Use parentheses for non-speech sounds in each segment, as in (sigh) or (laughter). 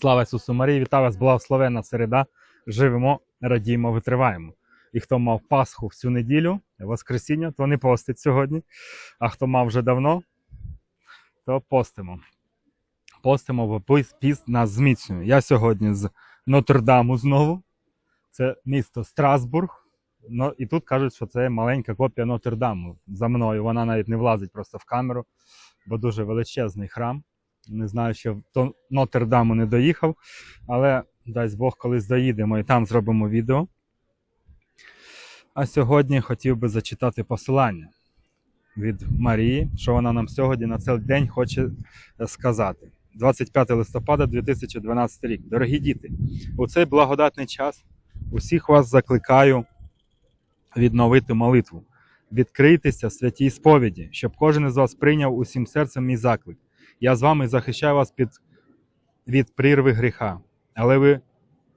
Слава Ісусу Марії, вітаю вас, благословенна середа. Живемо, радіємо, витриваємо. І хто мав Пасху в цю неділю, Воскресіння, то не постить сьогодні. А хто мав вже давно, то постимо. Постимо, бо піст нас зміцнює. Я сьогодні з Нотр-Даму знову. Це місто Страсбург. Ну, і тут кажуть, що це маленька копія Нотр-Даму. За мною вона навіть не влазить просто в камеру, бо дуже величезний храм. Не знаю, що до Нотр-Даму не доїхав, але дасть Бог колись доїдемо і там зробимо відео. А сьогодні хотів би зачитати посилання від Марії, що вона нам сьогодні на цей день хоче е, сказати. 25 листопада 2012 рік. Дорогі діти, у цей благодатний час усіх вас закликаю відновити молитву. Відкрийтеся святій сповіді, щоб кожен із вас прийняв усім серцем мій заклик. Я з вами захищаю вас під, від прірви гріха, але ви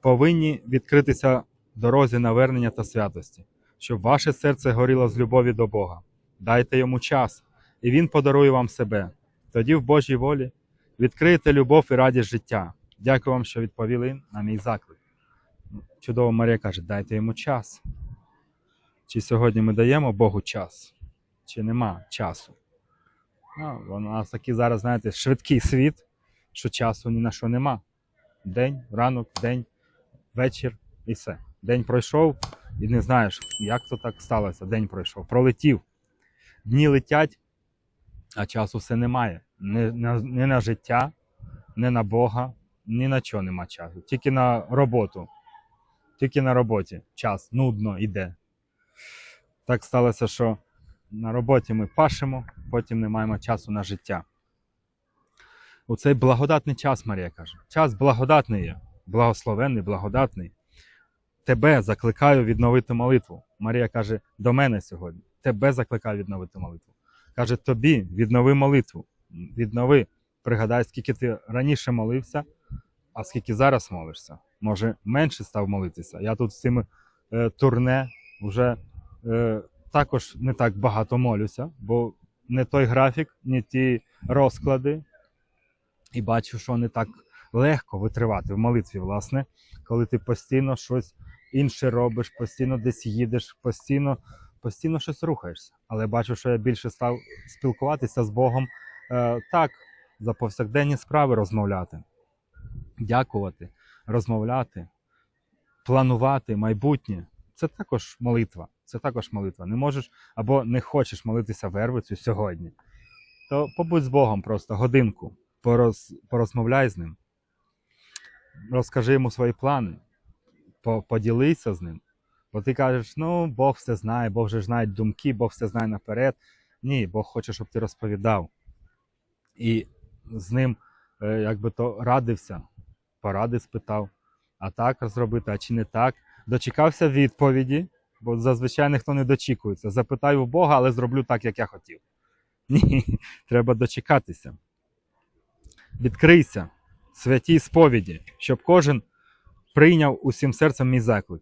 повинні відкритися дорозі навернення та святості, щоб ваше серце горіло з любові до Бога. Дайте йому час, і Він подарує вам себе. Тоді в Божій волі відкриєте любов і радість життя. Дякую вам, що відповіли на мій заклик. Чудово Марія каже: дайте йому час. Чи сьогодні ми даємо Богу час, чи нема часу? У нас такий зараз, знаєте, швидкий світ, що часу ні на що нема. День, ранок, день, вечір і все. День пройшов, і не знаєш, як то так сталося. День пройшов. Пролетів. Дні летять, а часу все немає. Ні на, ні на життя, ні на Бога, ні на чого нема часу. Тільки на роботу. Тільки на роботі час нудно йде. Так сталося, що на роботі ми пашемо, потім не маємо часу на життя. У цей благодатний час, Марія каже. Час благодатний є, благословенний, благодатний. Тебе закликаю відновити молитву. Марія каже до мене сьогодні. Тебе закликаю відновити молитву. Каже, тобі віднови молитву. Віднови. Пригадай, скільки ти раніше молився, а скільки зараз молишся. Може, менше став молитися. Я тут з цими е, турне вже е, також не так багато молюся, бо не той графік, не ті розклади. І бачу, що не так легко витривати в молитві, власне, коли ти постійно щось інше робиш, постійно десь їдеш, постійно, постійно щось рухаєшся. Але бачу, що я більше став спілкуватися з Богом е, так, за повсякденні справи розмовляти, дякувати, розмовляти, планувати майбутнє. Це також молитва. Це також молитва. Не можеш або не хочеш молитися вервицю сьогодні, то побудь з Богом просто годинку, пороз, порозмовляй з ним, розкажи йому свої плани, по, поділися з ним. Бо ти кажеш, ну, Бог все знає, Бог вже знає думки, Бог все знає наперед. Ні, Бог хоче, щоб ти розповідав. І з ним, е, якби то радився, поради спитав, а так зробити, а чи не так. Дочекався відповіді, бо зазвичай ніхто не дочікується. Запитаю у Бога, але зроблю так, як я хотів. (laughs) Ні, треба дочекатися. Відкрийся святій сповіді, щоб кожен прийняв усім серцем мій заклик.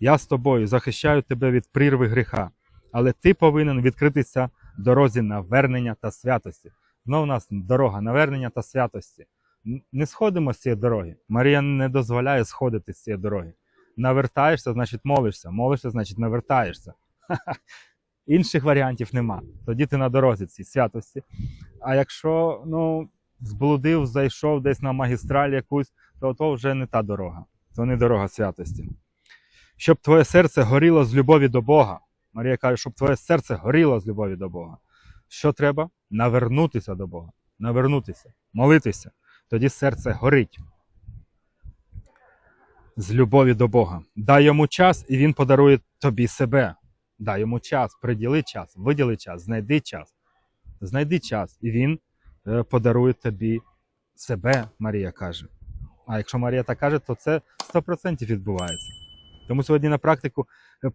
Я з тобою захищаю тебе від прірви гріха, але ти повинен відкритися дорозі навернення та святості. Знову у нас дорога навернення та святості. Не сходимо з цієї дороги. Марія не дозволяє сходити з цієї дороги. Навертаєшся, значить молишся. Молишся, значить навертаєшся. (laughs) Інших варіантів нема. Тоді ти на дорозі цій святості. А якщо ну, зблудив, зайшов десь на магістраль якусь, то то вже не та дорога. То не дорога святості. Щоб твоє серце горіло з любові до Бога. Марія каже, щоб твоє серце горіло з любові до Бога. Що треба? Навернутися до Бога. Навернутися, молитися. Тоді серце горить. З любові до Бога. Дай йому час, і він подарує тобі себе. Дай йому час, приділи час, виділи час, знайди час. Знайди час, і він е, подарує тобі себе, Марія каже. А якщо Марія так каже, то це 100% відбувається. Тому сьогодні на практику е,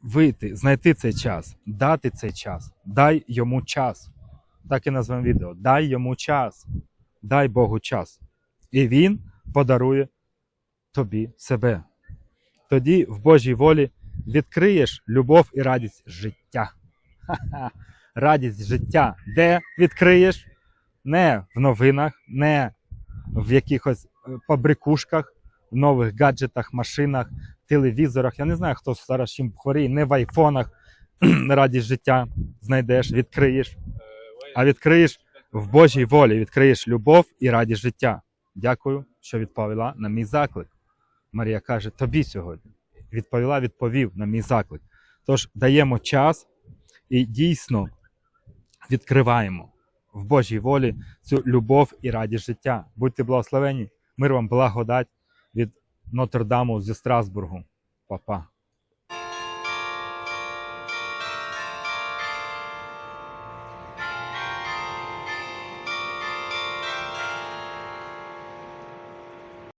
вийти, знайти цей час, дати цей час, дай йому час. Так і назвемо відео. Дай йому час, дай Богу час. І він подарує тобі себе. Тоді в Божій волі відкриєш любов і радість життя. Ха-ха. Радість життя. Де відкриєш? Не в новинах, не в якихось побрикушках, в нових гаджетах, машинах, телевізорах. Я не знаю, хто зараз чим хворіє, не в айфонах (clears throat) радість життя знайдеш, відкриєш, а відкриєш в Божій волі, відкриєш любов і радість життя. Дякую, що відповіла на мій заклик. Марія каже: тобі сьогодні. Відповіла, відповів на мій заклик. Тож даємо час і дійсно відкриваємо в Божій волі цю любов і радість життя. Будьте благословені. Мир вам благодать від Нотр-Даму зі Страсбургу. Па-па.